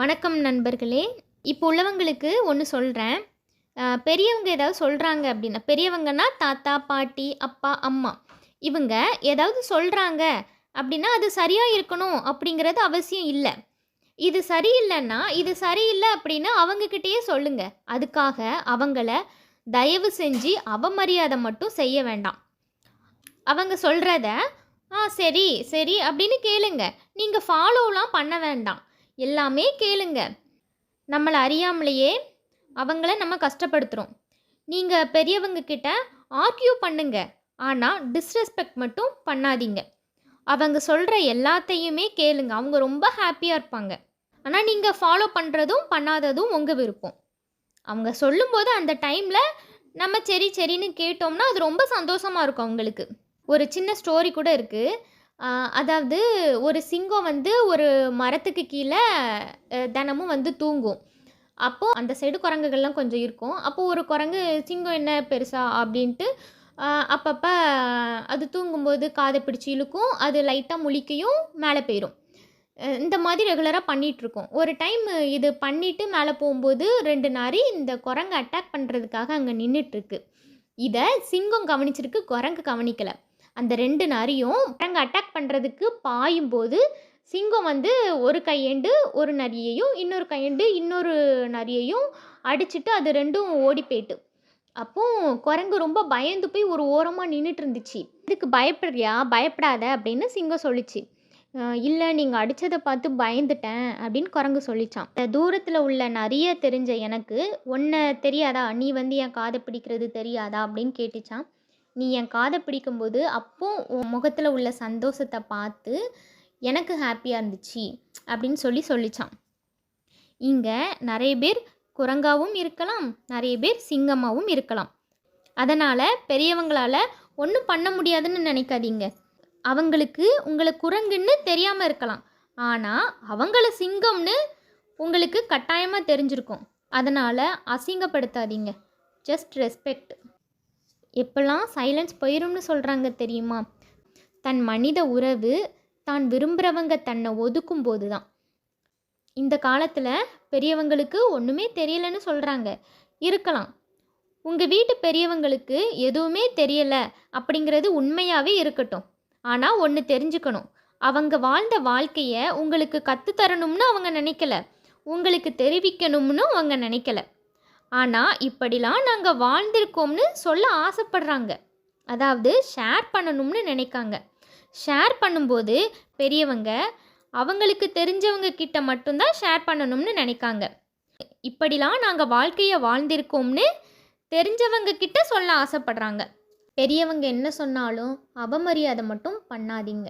வணக்கம் நண்பர்களே. இப்போ உள்ளவங்களுக்கு ஒன்று சொல்கிறேன் பெரியவங்க ஏதாவது சொல்கிறாங்க அப்படின்னா பெரியவங்கன்னா தாத்தா பாட்டி அப்பா அம்மா. இவங்க ஏதாவது சொல்கிறாங்க அப்படின்னா அது சரியாக இருக்கணும் அப்படிங்கிறது அவசியம் இல்லை. இது சரியில்லைன்னா இது சரியில்லை அப்படின்னு அவங்கக்கிட்டேயே சொல்லுங்கள் அதுக்காக அவங்கள தயவு செஞ்சு அவமரியாதை மட்டும் செய்ய வேண்டாம். அவங்க சொல்கிறத ஆ சரி சரி அப்படின்னு கேளுங்க. நீங்கள் ஃபாலோலாம் பண்ண வேண்டாம். எல்லாமே கேளுங்க. நம்மளை அறியாமலேயே அவங்கள நம்ம கஷ்டப்படுத்துகிறோம் நீங்கள் பெரியவங்க கிட்ட ஆர்கியூ பண்ணுங்க. ஆனால் டிஸ்ரெஸ்பெக்ட் மட்டும் பண்ணாதீங்க. அவங்க சொல்கிற எல்லாத்தையுமே கேளுங்க. அவங்க ரொம்ப ஹாப்பியாக இருப்பாங்க. ஆனால் நீங்கள் ஃபாலோ பண்ணுறதும் பண்ணாததும் உங்கள் விருப்பம். அவங்க சொல்லும்போது அந்த டைமில் நம்ம சரி சரின்னு கேட்டோம்னா அது ரொம்ப சந்தோஷமாக இருக்கும் அவங்களுக்கு. ஒரு சின்ன ஸ்டோரி கூட இருக்குது அதாவது ஒரு சிங்கம் வந்து ஒரு மரத்துக்கு கீழே தினமும் வந்து தூங்கும். அப்போது அந்த சைடு குரங்குகள்லாம் கொஞ்சம் இருக்கும். அப்போது ஒரு குரங்கு சிங்கம் என்ன பெருசா? அப்படின்ட்டு அப்பப்போ அது தூங்கும்போது காதை பிடிச்சி இழுக்கும். அது லைட்டாக முழிக்கையும் மேலே போயிடும் இந்த மாதிரி ரெகுலராக பண்ணிகிட்ருக்கோம் ஒரு டைம் இது பண்ணிவிட்டு மேலே போகும்போது ரெண்டு நாரி இந்த குரங்கு அட்டாக் பண்ணுறதுக்காக அங்கே நின்றுட்டுருக்கு இதை சிங்கம் கவனிச்சிருக்கு குரங்கு கவனிக்கலை. அந்த ரெண்டு நரியும் குரங்கு அட்டாக் பண்ணுறதுக்கு பாயும்போது சிங்கம் வந்து ஒரு கையேண்டு ஒரு நரியையும் இன்னொரு கையேண்டு இன்னொரு நரியையும் அடிச்சுட்டு அது ரெண்டும் ஓடி போயிட்டு. அப்போ குரங்கு ரொம்ப பயந்து போய் ஒரு ஓரமாக நின்றுட்டு இருந்துச்சு இதுக்கு பயப்படுறியா? பயப்படாத அப்படின்னு சிங்கம் சொல்லிச்சு. இல்லை நீங்கள் அடித்ததை பார்த்து பயந்துட்டேன் அப்படின்னு குரங்கு சொல்லிச்சான் தூரத்தில் உள்ள நிறைய தெரிஞ்ச எனக்கு ஒன்றை தெரியாதா? நீ வந்து என் காதை பிடிக்கிறது தெரியாதா? அப்படின்னு கேட்டுச்சான் நீ என் காதை பிடிக்கும்போது அப்போ உன் முகத்தில் உள்ள சந்தோஷத்தை பார்த்து எனக்கு ஹாப்பியாக இருந்துச்சு அப்படின்னு சொல்லி சொல்லிச்சான். இங்கே நிறைய பேர் குரங்காவும் இருக்கலாம் நிறைய பேர் சிங்கமாகவும் இருக்கலாம். அதனால் பெரியவங்களால் ஒன்றும் பண்ண முடியாதுன்னு நினைக்காதீங்க. அவங்களுக்கு உங்களை குரங்குன்னு தெரியாமல் இருக்கலாம். ஆனால் அவங்கள சிங்கம்னு உங்களுக்கு கட்டாயமாக தெரிஞ்சிருக்கும். அதனால் அசிங்கப்படுத்தாதீங்க. ஜஸ்ட் ரெஸ்பெக்ட் எப்பெல்லாம் சைலன்ஸ் போயிரும்னு சொல்கிறாங்க தெரியுமா? தன் மனித உறவு தான் விரும்புகிறவங்க தன்னை ஒதுக்கும் போது தான் இந்த காலத்தில் பெரியவங்களுக்கு ஒன்றுமே தெரியலன்னு சொல்கிறாங்க இருக்கலாம். உங்கள் வீட்டு பெரியவங்களுக்கு எதுவுமே தெரியலை அப்படிங்கிறது உண்மையாகவே இருக்கட்டும். ஆனால் ஒன்று தெரிஞ்சுக்கணும். அவங்க வாழ்ந்த வாழ்க்கையை உங்களுக்கு கற்றுத்தரணும்னு அவங்க நினைக்கல. உங்களுக்கு தெரிவிக்கணும்னு அவங்க நினைக்கல. ஆனால் இப்படிலாம் நாங்கள் வாழ்ந்திருக்கோம்னு சொல்ல ஆசைப்படுறாங்க. அதாவது ஷேர் பண்ணணும்னு நினைக்காங்க. ஷேர் பண்ணும்போது பெரியவங்க அவங்களுக்கு தெரிஞ்சவங்க கிட்ட மட்டும்தான் ஷேர் பண்ணணும்னு நினைக்காங்க. இப்படிலாம் நாங்கள் வாழ்க்கையை வாழ்ந்திருக்கோம்னு தெரிஞ்சவங்க கிட்ட சொல்ல ஆசைப்படுறாங்க. பெரியவங்க என்ன சொன்னாலும் அவமரியாதை மட்டும் பண்ணாதீங்க.